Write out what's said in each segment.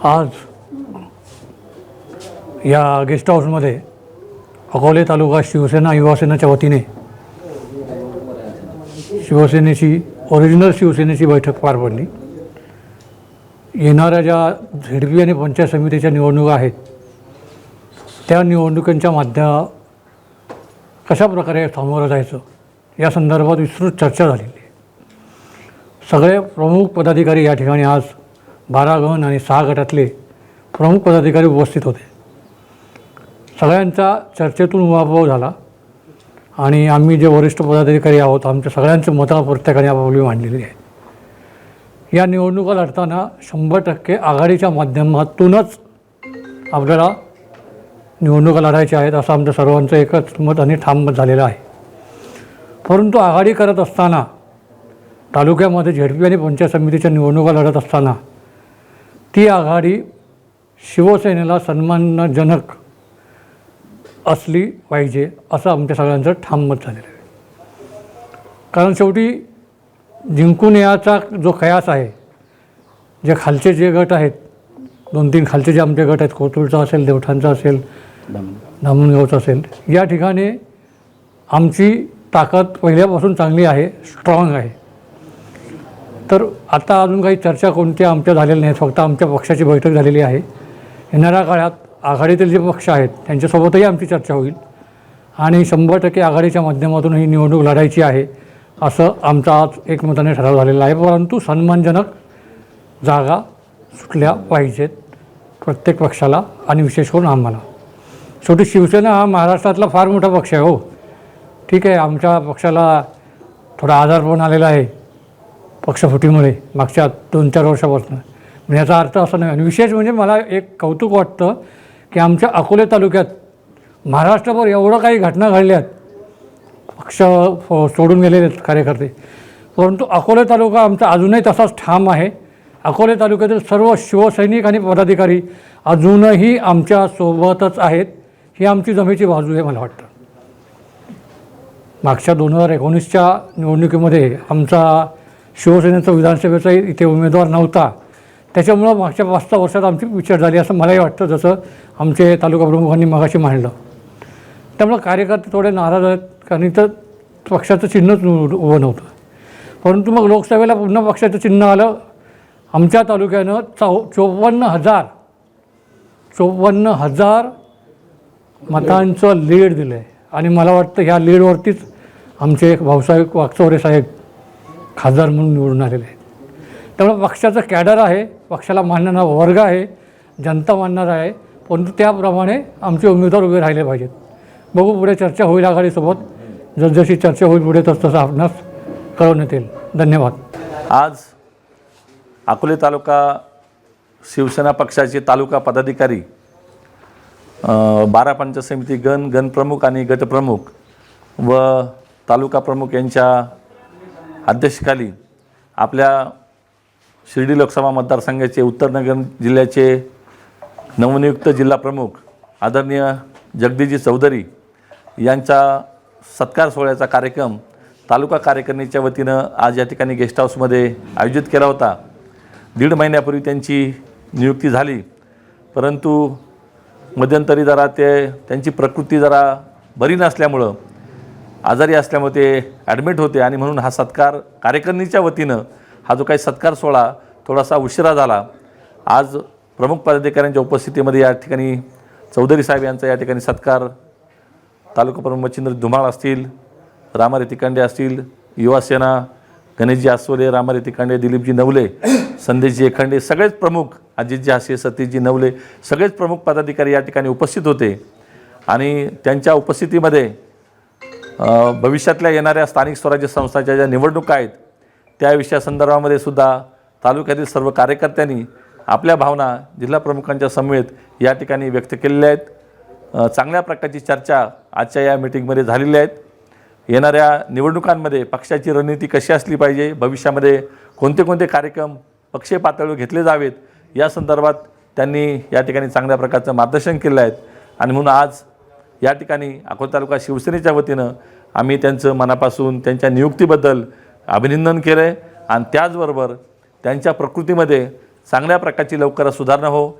आज या गेस्ट हाऊसमध्ये अकोले तालुका शिवसेना युवासेनेच्या वतीने शिवसेनेची ओरिजिनल शिवसेनेची बैठक पार पडली. येणाऱ्या ज्या झेडपी आणि पंचायत समितीच्या निवडणुका आहेत त्या निवडणुकांच्या माध्यम कशा प्रकारे सामोरं जायचं या संदर्भात विस्तृत चर्चा झालेली सगळे प्रमुख पदाधिकारी या ठिकाणी आज बारा गण आणि सहा गटातले प्रमुख पदाधिकारी उपस्थित होते. सगळ्यांचा चर्चेतून उहाभाव झाला आणि आम्ही जे वरिष्ठ पदाधिकारी आहोत आमच्या सगळ्यांचं मतं प्रत्येकाने आपापली मांडलेली आहे. या निवडणुका लढताना शंभर टक्के आघाडीच्या माध्यमातूनच आपल्याला निवडणुका लढायच्या आहेत असं आमचं सर्वांचं एकच मत आणि ठाम मत झालेलं आहे. परंतु आघाडी करत असताना तालुक्यामध्ये झेडपी आणि पंचायत समितीच्या निवडणुका लढत असताना ती आघाडी शिवसेनेला सन्मानजनक असली पाहिजे असं आमच्या सगळ्यांचं ठाम मत झालेलं आहे. कारण शेवटी जिंकून याचा जो कयास आहे जे खालचे जे गट आहेत दोन तीन खालचे जे आमचे गट आहेत कोथरूडचा असेल देवठाणचा असेल धामणगावचा असेल या ठिकाणी आमची ताकद पहिल्यापासून चांगली आहे स्ट्रॉंग आहे. तर आता अजून काही चर्चा कोणत्या आमच्या झालेल्या नाहीत फक्त आमच्या पक्षाची बैठक झालेली आहे. येणाऱ्या काळात आघाडीतील जे पक्ष आहेत त्यांच्यासोबतही आमची चर्चा होईल. आणि शंभर टक्के आघाडीच्या माध्यमातून ही निवडणूक लढायची आहे असं आमचा आज एकमताने ठराव झालेला आहे. परंतु सन्मानजनक जागा सुटल्या पाहिजेत प्रत्येक पक्षाला आणि विशेष करून आम्हाला. शेवटी शिवसेना हा महाराष्ट्रातला फार मोठा पक्ष आहे हो. ठीक आहे आमच्या पक्षाला थोडा आजारपण आलेला आहे. पक्षफुटीमुळे मागच्या दोन चार वर्षापासून. म्हणजे याचा अर्थ असा नाही. आणि विशेष म्हणजे मला एक कौतुक वाटतं की आमच्या अकोले तालुक्यात महाराष्ट्रभर एवढं काही घटना घडल्या आहेत. पक्ष फ- सोडून गेलेले आहेत कार्यकर्ते. परंतु अकोले तालुका आमचा अजूनही तसाच ठाम आहे. अकोले तालुक्यातील सर्व शिवसैनिक आणि पदाधिकारी अजूनही आमच्या सोबतच आहेत. ही आमची जमेची बाजू आहे मला वाटतं. मागच्या दोन हजार एकोणीसच्या निवडणुकीमध्ये आमचा शिवसेनेचा विधानसभेचा इथे उमेदवार नव्हता. त्याच्यामुळं मागच्या पाच सहा वर्षात आमची विचार झाली असं मलाही वाटतं जसं आमचे तालुका प्रमुखांनी मगाशी मांडलं. त्यामुळं कार्यकर्ते थोडे नाराज आहेत कारण इथं पक्षाचं चिन्हच उभं नव्हतं. परंतु मग लोकसभेला पुन्हा पक्षाचं चिन्ह आलं. आमच्या तालुक्यानं चौ चोपन्न हजार चोपन्न हजार मतांचं लीड दिलं आहे आणि मला वाटतं ह्या लीडवरतीच आमचे एक भाऊसाहेब वागचौरे साहेब खासदार म्हणून निवडून आलेले आहेत. त्यामुळे पक्षाचं कॅडर आहे पक्षाला मानणारा वर्ग आहे जनता मानणार आहे परंतु त्याप्रमाणे आमचे उमेदवार उभे राहिले पाहिजेत. बघू पुढे चर्चा होईल आघाडीसोबत. जसजशी चर्चा होईल पुढे तस तसं आपणास कळवण्यात येईल. धन्यवाद. आज अकोले तालुका शिवसेना पक्षाचे तालुका पदाधिकारी बारा पंचायत समिती गण गणप्रमुख आणि गटप्रमुख व तालुका प्रमुख यांच्या अध्यक्षकाली आपल्या शिर्डी लोकसभा मतदारसंघाचे उत्तर नगर जिल्ह्याचे नवनियुक्त जिल्हा प्रमुख आदरणीय जगदीजी चौधरी यांचा सत्कार सोहळ्याचा कार्यक्रम तालुका कार्यकारिणीच्या वतीनं आज या ठिकाणी गेस्ट हाऊसमध्ये आयोजित केला होता. दीड महिन्यापूर्वी त्यांची नियुक्ती झाली. परंतु मध्यंतरी जरा ते त्यांची प्रकृती जरा बरी नसल्यामुळं आजारी असल्यामुळे ते ॲडमिट होते आणि म्हणून हा सत्कार कार्यकारिणीच्या वतीनं हा जो काही सत्कार सोहळा थोडासा उशिरा झाला. आज प्रमुख पदाधिकाऱ्यांच्या उपस्थितीमध्ये या ठिकाणी चौधरी साहेब यांचा या ठिकाणी सत्कार तालुका प्रमुख मच्छिंद्र धुमाळ असतील रामारे तिकांडे असतील युवासेना गणेशजी आसवले रामारे तिकांडे दिलीपजी नवले संदेशजी एखंडे सगळेच प्रमुख अजितजी हासे सतीशजी नवले सगळेच प्रमुख पदाधिकारी या ठिकाणी उपस्थित होते. आणि त्यांच्या उपस्थितीमध्ये भविष्यातल्या येणाऱ्या स्थानिक स्वराज्य संस्थांच्या ज्या निवडणुका आहेत त्या विषयासंदर्भामध्ये सुद्धा तालुक्यातील सर्व कार्यकर्त्यांनी आपल्या भावना जिल्हा प्रमुखांच्या समवेत या ठिकाणी व्यक्त केलेल्या आहेत. चांगल्या प्रकारची चर्चा आजच्या या मिटिंगमध्ये झालेल्या आहेत येणाऱ्या निवडणुकांमध्ये पक्षाची रणनीती कशी असली पाहिजे भविष्यामध्ये कोणते कोणते कार्यक्रम पक्षीय पातळीवर घेतले जावेत या संदर्भात त्यांनी या ठिकाणी चांगल्या प्रकारचं मार्गदर्शन केलं आहे. आणि म्हणून आज या ठिकाणी अकोला तालुका शिवसेनेच्या वतीनं आम्ही त्यांचं मनापासून त्यांच्या नियुक्तीबद्दल अभिनंदन केलं आहे आणि त्याचबरोबर त्यांच्या प्रकृतीमध्ये चांगल्या प्रकारची लवकरच सुधारणा हो.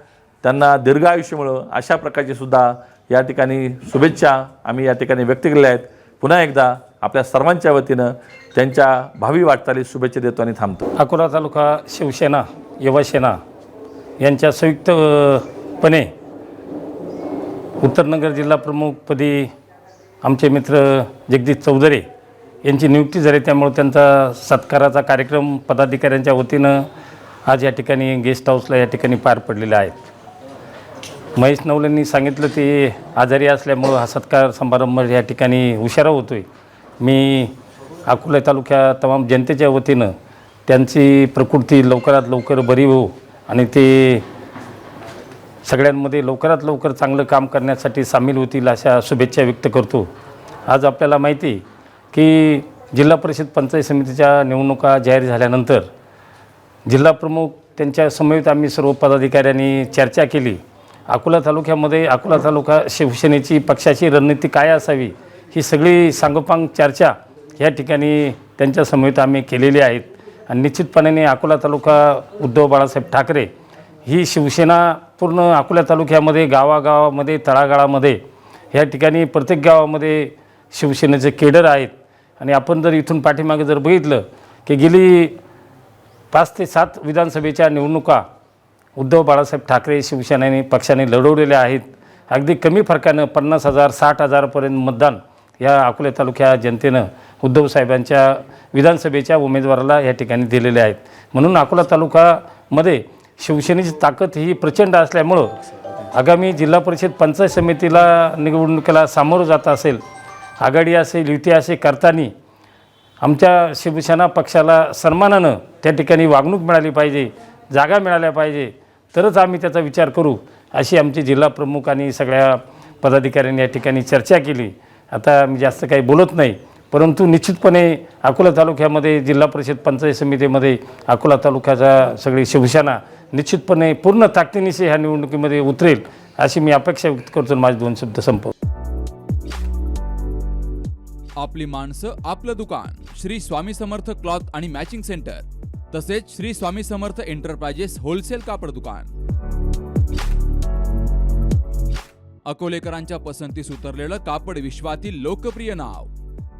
त्यांना दीर्घ आयुष्य मिळो अशा प्रकारची सुद्धा या ठिकाणी शुभेच्छा आम्ही या ठिकाणी व्यक्त केल्या आहेत. पुन्हा एकदा आपल्या सर्वांच्या वतीनं त्यांच्या भावी वाटचालीस शुभेच्छा देतो आणि थांबतो. अकोला तालुका शिवसेना युवासेना यांच्या संयुक्तपणे उत्तरनगर जिल्हा प्रमुखपदी आमचे मित्र जगदीश चौधरी यांची नियुक्ती झाली. त्यामुळे त्यांचा सत्काराचा कार्यक्रम पदाधिकाऱ्यांच्या वतीनं आज या ठिकाणी गेस्ट हाऊसला या ठिकाणी पार पडलेले आहेत. महेश नवलेंनी सांगितलं ते आजारी असल्यामुळं हा सत्कार समारंभ या ठिकाणी उशारा होतो आहे मी अकोला तालुक्या तमाम जनतेच्या वतीनं त्यांची प्रकृती लवकरात लवकर बरी हो आणि ते सगळ्यांमध्ये लवकरात लवकर चांगलं काम करण्यासाठी सामील होतील अशा शुभेच्छा व्यक्त करतो. आज आपल्याला माहिती आहे की जिल्हा परिषद पंचायत समितीच्या निवडणुका जाहीर झाल्यानंतर जिल्हा प्रमुख त्यांच्या समवेत आम्ही सर्व पदाधिकाऱ्यांनी चर्चा केली. अकोला तालुक्यामध्ये अकोला तालुका शिवसेनेची पक्षाची रणनीती काय असावी ही सगळी सांगोपांग चर्चा या ठिकाणी त्यांच्या समवेत आम्ही केलेली आहेत आणि निश्चितपणाने अकोला तालुका उद्धव बाळासाहेब ठाकरे ही शिवसेना पूर्ण अकोला तालुक्यामध्ये गावागावामध्ये तळागाळामध्ये ह्या ठिकाणी प्रत्येक गावामध्ये शिवसेनेचे केडर आहेत. आणि आपण जर इथून पाठीमागे जर बघितलं की गेली पाच ते सात विधानसभेच्या निवडणुका उद्धव बाळासाहेब ठाकरे शिवसेनेने पक्षाने लढवलेल्या आहेत. अगदी कमी फरकानं पन्नास हजार साठ हजारपर्यंत मतदान या अकोले तालुक्या जनतेनं उद्धव साहेबांच्या विधानसभेच्या उमेदवाराला या ठिकाणी दिलेले आहेत. म्हणून अकोला तालुकामध्ये शिवसेनेची ताकद ही प्रचंड असल्यामुळं आगामी जिल्हा परिषद पंचायत समितीला निवडणुकीला सामोरं जात असेल आघाडी असेल युती असेल करताना आमच्या शिवसेना पक्षाला सन्मानानं त्या ठिकाणी वागणूक मिळाली पाहिजे जागा मिळाल्या पाहिजे तरच आम्ही त्याचा विचार करू अशी आमची जिल्हा प्रमुख आणि सगळ्या पदाधिकाऱ्यांनी या ठिकाणी चर्चा केली. आता मी जास्त काही बोलत नाही. परंतु निश्चितपणे अकोला तालुक्यामध्ये जिल्हा परिषद पंचायत समितीमध्ये अकोला तालुक्याचा सगळी शिवसेना निश्चितपणे पूर्ण ताकदीनिशी ह्या निवडणुकीमध्ये उतरेल अशी मी अपेक्षा व्यक्त करतो आणि माझे दोन शब्द संपव आपली माणसं आपलं दुकान श्री स्वामी समर्थ क्लॉथ आणि मॅचिंग सेंटर तसेच श्री स्वामी समर्थ एंटरप्राइजेस होलसेल कापड दुकान. अकोलेकरांच्या पसंतीस उतरलेलं कापड विश्वातील लोकप्रिय नाव